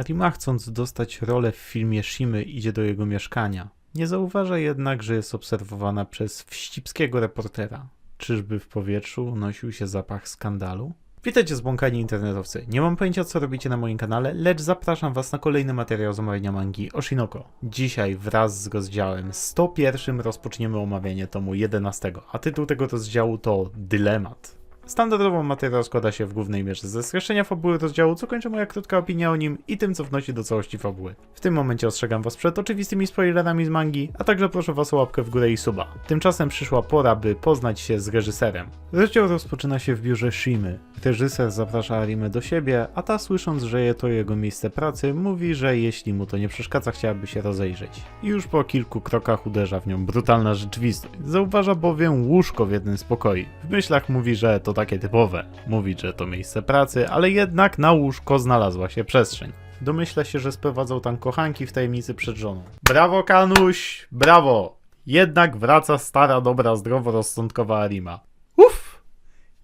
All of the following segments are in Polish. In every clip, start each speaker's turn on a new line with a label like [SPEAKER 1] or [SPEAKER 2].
[SPEAKER 1] Arima chcąc dostać rolę w filmie Shimy idzie do jego mieszkania. Nie zauważa jednak, że jest obserwowana przez wścibskiego reportera. Czyżby w powietrzu unosił się zapach skandalu? Witajcie zbłąkani internetowcy. Nie mam pojęcia co robicie na moim kanale, lecz zapraszam was na kolejny materiał z omawiania mangi Oshinoko. Dzisiaj wraz z rozdziałem 101 rozpoczniemy omawianie tomu 11, a tytuł tego rozdziału to Dylemat. Standardowo materiał składa się w głównej mierze ze streszczenia fabuły rozdziału, co kończy moja krótka opinia o nim i tym, co wnosi do całości fabuły. W tym momencie ostrzegam was przed oczywistymi spoilerami z mangi, a także proszę was o łapkę w górę i suba. Tymczasem przyszła pora, by poznać się z reżyserem. Rozdział rozpoczyna się w biurze Shimy. Reżyser zaprasza Arimę do siebie, a ta słysząc, że je to jego miejsce pracy, mówi, że jeśli mu to nie przeszkadza, chciałaby się rozejrzeć. I już po kilku krokach uderza w nią brutalna rzeczywistość. Zauważa bowiem łóżko w jednym z pokoi. W myślach mówi, że to takie typowe. Mówi, że to miejsce pracy, ale jednak na łóżko znalazła się przestrzeń. Domyśla się, że sprowadzał tam kochanki w tajemnicy przed żoną. Brawo, Kanuś! Brawo! Jednak wraca stara, dobra, zdroworozsądkowa Arima.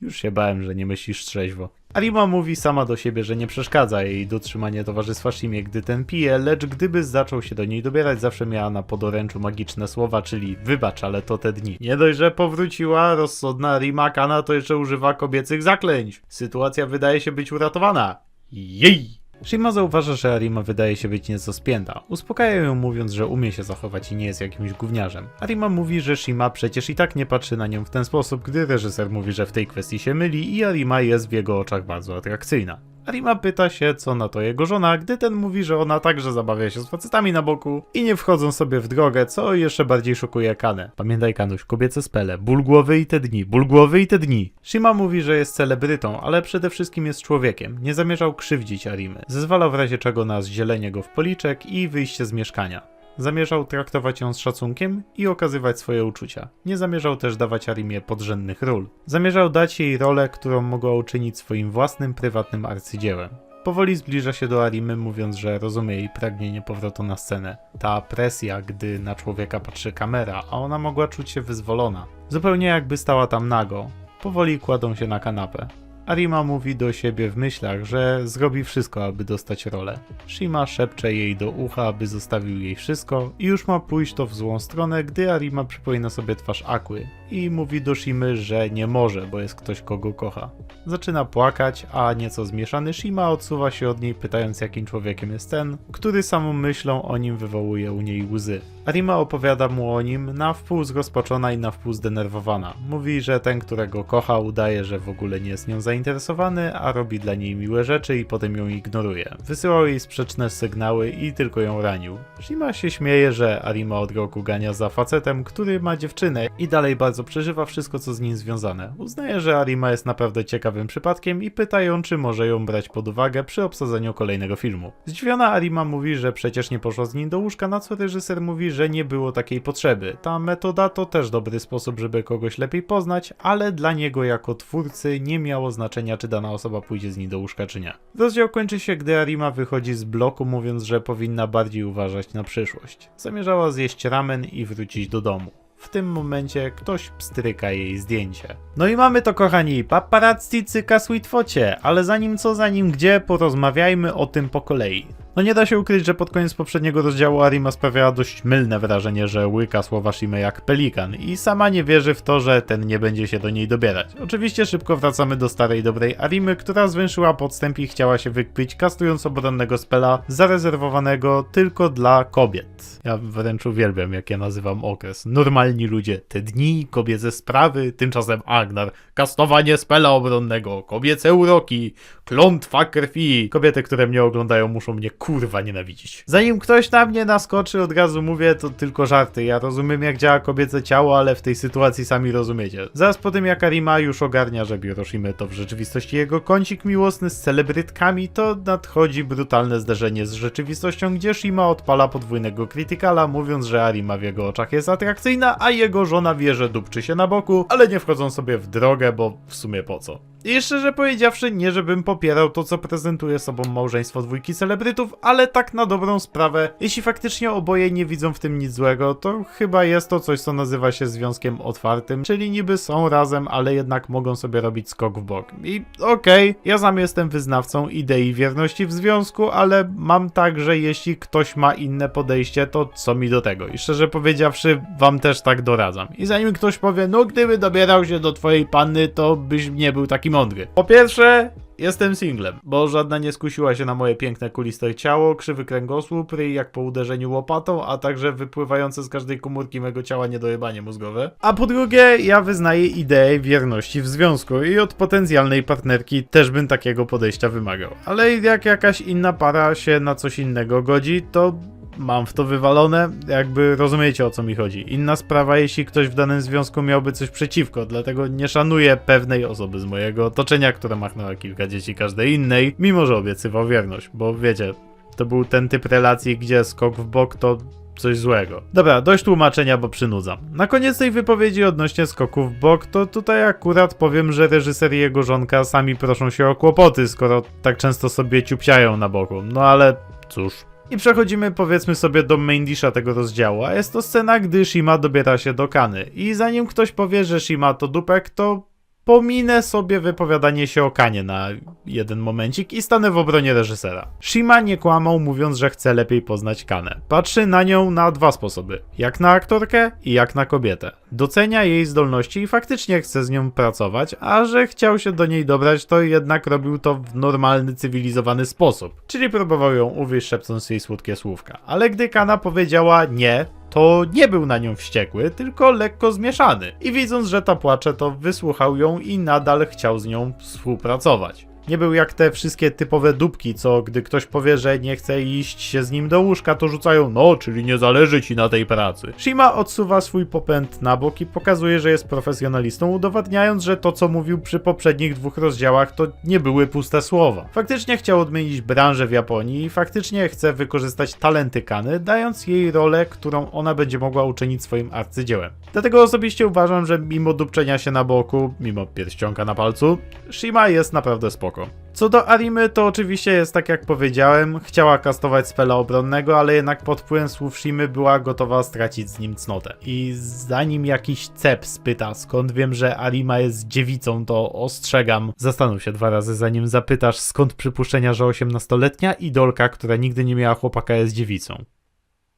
[SPEAKER 1] Już się bałem, że nie myślisz trzeźwo. Arima mówi sama do siebie, że nie przeszkadza jej dotrzymanie towarzystwa Shimie, gdy ten pije, lecz gdyby zaczął się do niej dobierać, zawsze miała na podoręczu magiczne słowa, czyli wybacz, ale to te dni. Nie dość, że powróciła rozsądna Arima, Kana to jeszcze używa kobiecych zaklęć. Sytuacja wydaje się być uratowana. Jej! Shima zauważa, że Arima wydaje się być nieco spięta. Uspokaja ją mówiąc, że umie się zachować i nie jest jakimś gówniarzem. Arima mówi, że Shima przecież i tak nie patrzy na nią w ten sposób, gdy reżyser mówi, że w tej kwestii się myli i Arima jest w jego oczach bardzo atrakcyjna. Arima pyta się, co na to jego żona, gdy ten mówi, że ona także zabawia się z facetami na boku i nie wchodzą sobie w drogę, co jeszcze bardziej szokuje Kanę. Pamiętaj Kanuś, kobiece spele, ból głowy i te dni, ból głowy i te dni. Shima mówi, że jest celebrytą, ale przede wszystkim jest człowiekiem. Nie zamierzał krzywdzić Arimy. Zezwalał w razie czego na zzielenie go w policzek i wyjście z mieszkania. Zamierzał traktować ją z szacunkiem i okazywać swoje uczucia. Nie zamierzał też dawać Arimie podrzędnych ról. Zamierzał dać jej rolę, którą mogła uczynić swoim własnym, prywatnym arcydziełem. Powoli zbliża się do Arimy, mówiąc, że rozumie jej pragnienie powrotu na scenę. Ta presja, gdy na człowieka patrzy kamera, a ona mogła czuć się wyzwolona. Zupełnie jakby stała tam nago. Powoli kładą się na kanapę. Arima mówi do siebie w myślach, że zrobi wszystko, aby dostać rolę. Shima szepcze jej do ucha, aby zostawił jej wszystko i już ma pójść to w złą stronę, gdy Arima przypomina sobie twarz Akły i mówi do Shimy, że nie może, bo jest ktoś, kogo kocha. Zaczyna płakać, a nieco zmieszany Shima odsuwa się od niej, pytając jakim człowiekiem jest ten, który samą myślą o nim wywołuje u niej łzy. Arima opowiada mu o nim na wpół zrozpaczona i na wpół zdenerwowana. Mówi, że ten, którego kocha, udaje, że w ogóle nie jest nią zainteresowany, a robi dla niej miłe rzeczy i potem ją ignoruje. Wysyłał jej sprzeczne sygnały i tylko ją ranił. Shima się śmieje, że Arima od roku gania za facetem, który ma dziewczynę i dalej bardzo przeżywa wszystko, co z nim związane. Uznaje, że Arima jest naprawdę ciekawym przypadkiem i pyta ją, czy może ją brać pod uwagę przy obsadzeniu kolejnego filmu. Zdziwiona Arima mówi, że przecież nie poszła z nim do łóżka, na co reżyser mówi, że nie było takiej potrzeby. Ta metoda to też dobry sposób, żeby kogoś lepiej poznać, ale dla niego jako twórcy nie miało znaczenia, czy dana osoba pójdzie z nim do łóżka, czy nie. Rozdział kończy się, gdy Arima wychodzi z bloku, mówiąc, że powinna bardziej uważać na przyszłość. Zamierzała zjeść ramen i wrócić do domu. W tym momencie ktoś pstryka jej zdjęcie. No i mamy to, kochani, paparazzi cyka sweetfocie, ale zanim co, zanim gdzie, porozmawiajmy o tym po kolei. No nie da się ukryć, że pod koniec poprzedniego rozdziału Arima sprawiała dość mylne wrażenie, że łyka słowa Shime jak pelikan i sama nie wierzy w to, że ten nie będzie się do niej dobierać. Oczywiście szybko wracamy do starej dobrej Arimy, która zwęszyła podstęp i chciała się wykpić, kastując obronnego spela zarezerwowanego tylko dla kobiet. Ja wręcz uwielbiam, jak ja nazywam okres. Normalni ludzie, te dni, kobiece sprawy, tymczasem Agnar, kastowanie spela obronnego, kobiece uroki, klątwa krwi. Kobiety, które mnie oglądają, muszą mnie kurwa nienawidzić. Zanim ktoś na mnie naskoczy, od razu mówię, to tylko żarty. Ja rozumiem, jak działa kobiece ciało, ale w tej sytuacji sami rozumiecie. Zaraz po tym, jak Arima już ogarnia, że Bioroshime to w rzeczywistości jego kącik miłosny z celebrytkami, to nadchodzi brutalne zderzenie z rzeczywistością, gdzie Shima odpala podwójnego krytykala, mówiąc, że Arima w jego oczach jest atrakcyjna, a jego żona wie, że dupczy się na boku, ale nie wchodzą sobie w drogę, bo w sumie po co. I szczerze powiedziawszy, nie żebym popierał to, co prezentuje sobą małżeństwo dwójki celebrytów, ale tak na dobrą sprawę, jeśli faktycznie oboje nie widzą w tym nic złego, to chyba jest to coś, co nazywa się związkiem otwartym, czyli niby są razem, ale jednak mogą sobie robić skok w bok. I okej, ja sam jestem wyznawcą idei wierności w związku, ale mam tak, że jeśli ktoś ma inne podejście, to co mi do tego? I szczerze powiedziawszy, wam też tak doradzam. I zanim ktoś powie, no gdyby dobierał się do twojej panny, to byś nie był taki mądry. Po pierwsze, Jestem singlem, bo żadna nie skusiła się na moje piękne kuliste ciało, krzywy kręgosłup, ryj jak po uderzeniu łopatą, a także wypływające z każdej komórki mego ciała niedojebanie mózgowe. A po drugie, ja wyznaję ideę wierności w związku i od potencjalnej partnerki też bym takiego podejścia wymagał. Ale jak jakaś inna para się na coś innego godzi, to mam w to wywalone, jakby rozumiecie o co mi chodzi. Inna sprawa, jeśli ktoś w danym związku miałby coś przeciwko, dlatego nie szanuję pewnej osoby z mojego otoczenia, która machnęła kilka dzieci każdej innej, mimo że obiecywał wierność, bo wiecie, to był ten typ relacji, gdzie skok w bok to coś złego. Dobra, dość tłumaczenia, bo przynudzam. Na koniec tej wypowiedzi odnośnie skoków w bok, to tutaj akurat powiem, że reżyser i jego żonka sami proszą się o kłopoty, skoro tak często sobie ciupciają na boku. No ale cóż. I przechodzimy powiedzmy sobie do main disha tego rozdziału, a jest to scena, gdy Shima dobiera się do Kany. I zanim ktoś powie, że Shima to dupek, to pominę sobie wypowiadanie się o Kanie na jeden momencik i stanę w obronie reżysera. Shima nie kłamał mówiąc, że chce lepiej poznać Kanę. Patrzy na nią na dwa sposoby. Jak na aktorkę i jak na kobietę. Docenia jej zdolności i faktycznie chce z nią pracować, a że chciał się do niej dobrać, to jednak robił to w normalny, cywilizowany sposób. Czyli próbował ją uwieść szepcąc jej słodkie słówka. Ale gdy Kana powiedziała nie, to nie był na nią wściekły, tylko lekko zmieszany. I widząc, że ta płacze, to wysłuchał ją i nadal chciał z nią współpracować. Nie był jak te wszystkie typowe dupki, co gdy ktoś powie, że nie chce iść się z nim do łóżka, to rzucają no, czyli nie zależy ci na tej pracy. Shima odsuwa swój popęd na bok i pokazuje, że jest profesjonalistą, udowadniając, że to co mówił przy poprzednich dwóch rozdziałach to nie były puste słowa. Faktycznie chciał odmienić branżę w Japonii i faktycznie chce wykorzystać talenty Kany, dając jej rolę, którą ona będzie mogła uczynić swoim arcydziełem. Dlatego osobiście uważam, że mimo dupczenia się na boku, mimo pierścionka na palcu, Shima jest naprawdę spoko. Co do Arimy, to oczywiście jest tak jak powiedziałem, chciała kastować spela obronnego, ale jednak pod wpływem słów Shimy była gotowa stracić z nim cnotę. I zanim jakiś cep spyta, skąd wiem, że Arima jest dziewicą, to ostrzegam. Zastanów się dwa razy, zanim zapytasz, skąd przypuszczenia, że 18-letnia idolka, która nigdy nie miała chłopaka, jest dziewicą.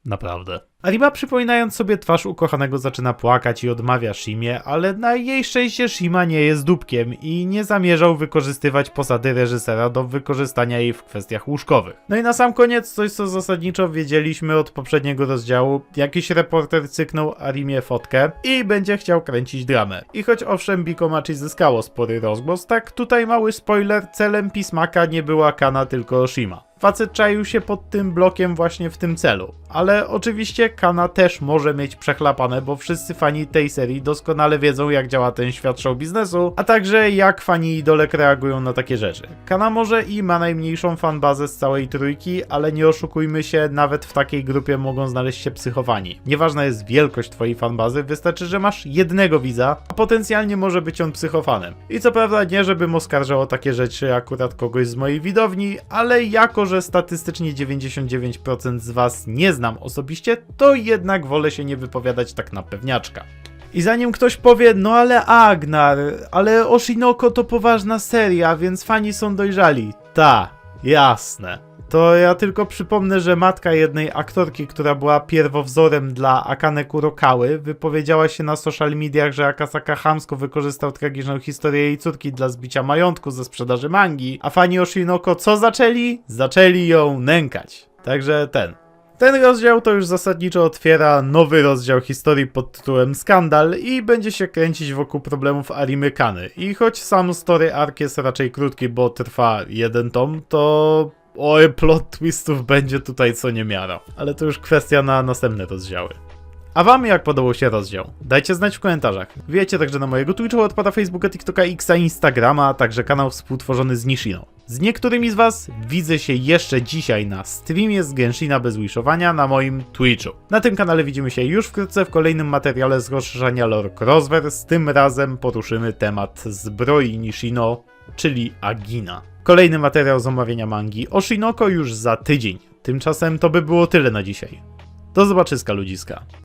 [SPEAKER 1] Naprawdę. Arima przypominając sobie twarz ukochanego zaczyna płakać i odmawia Shimie, ale na jej szczęście Shima nie jest dupkiem i nie zamierzał wykorzystywać posady reżysera do wykorzystania jej w kwestiach łóżkowych. No i na sam koniec coś co zasadniczo wiedzieliśmy od poprzedniego rozdziału. Jakiś reporter cyknął Arimie fotkę i będzie chciał kręcić dramę. I choć owszem Bikomachi zyskało spory rozgłos, tak tutaj mały spoiler, celem pismaka nie była Kana tylko Shima. Facet czaił się pod tym blokiem właśnie w tym celu. Ale oczywiście Kana też może mieć przechlapane, bo wszyscy fani tej serii doskonale wiedzą jak działa ten świat show biznesu, a także jak fani idolek reagują na takie rzeczy. Kana może i ma najmniejszą fanbazę z całej trójki, ale nie oszukujmy się, nawet w takiej grupie mogą znaleźć się psychowani. Nieważna jest wielkość twojej fanbazy, wystarczy, że masz jednego widza, a potencjalnie może być on psychofanem. I co prawda nie, żebym oskarżał o takie rzeczy akurat kogoś z mojej widowni, ale jako, że statystycznie 99% z was nie znam osobiście, to jednak wolę się nie wypowiadać tak na pewniaczka. I zanim ktoś powie, no ale Agnar, ale Oshinoko to poważna seria, więc fani są dojrzali. Ta, jasne. To ja tylko przypomnę, że matka jednej aktorki, która była pierwowzorem dla Akane Kurokały, wypowiedziała się na social mediach, że Akasaka chamsko wykorzystał tragiczną historię jej córki dla zbicia majątku ze sprzedaży mangi, a fani Oshinoko co zaczęli? Zaczęli ją nękać. Także ten. Ten rozdział to już zasadniczo otwiera nowy rozdział historii pod tytułem Skandal i będzie się kręcić wokół problemów Arimy Kany. I choć sam story arc jest raczej krótki, bo trwa jeden tom, to oj, plot twistów będzie tutaj co niemiara. Ale to już kwestia na następne rozdziały. A wam jak podobał się rozdział? Dajcie znać w komentarzach. Wiecie także na mojego Twitcha, odpada Facebooka, TikToka, Xa, Instagrama, a także kanał współtworzony z Nishino. Z niektórymi z was widzę się jeszcze dzisiaj na streamie z Genshina bez wishowania na moim Twitchu. Na tym kanale widzimy się już wkrótce w kolejnym materiale z rozszerzania lore Crossverse. Tym razem poruszymy temat zbroi Nishino czyli Agina. Kolejny materiał z omawiania mangi Oshinoko już za tydzień. Tymczasem to by było tyle na dzisiaj. Do zobaczyska ludziska.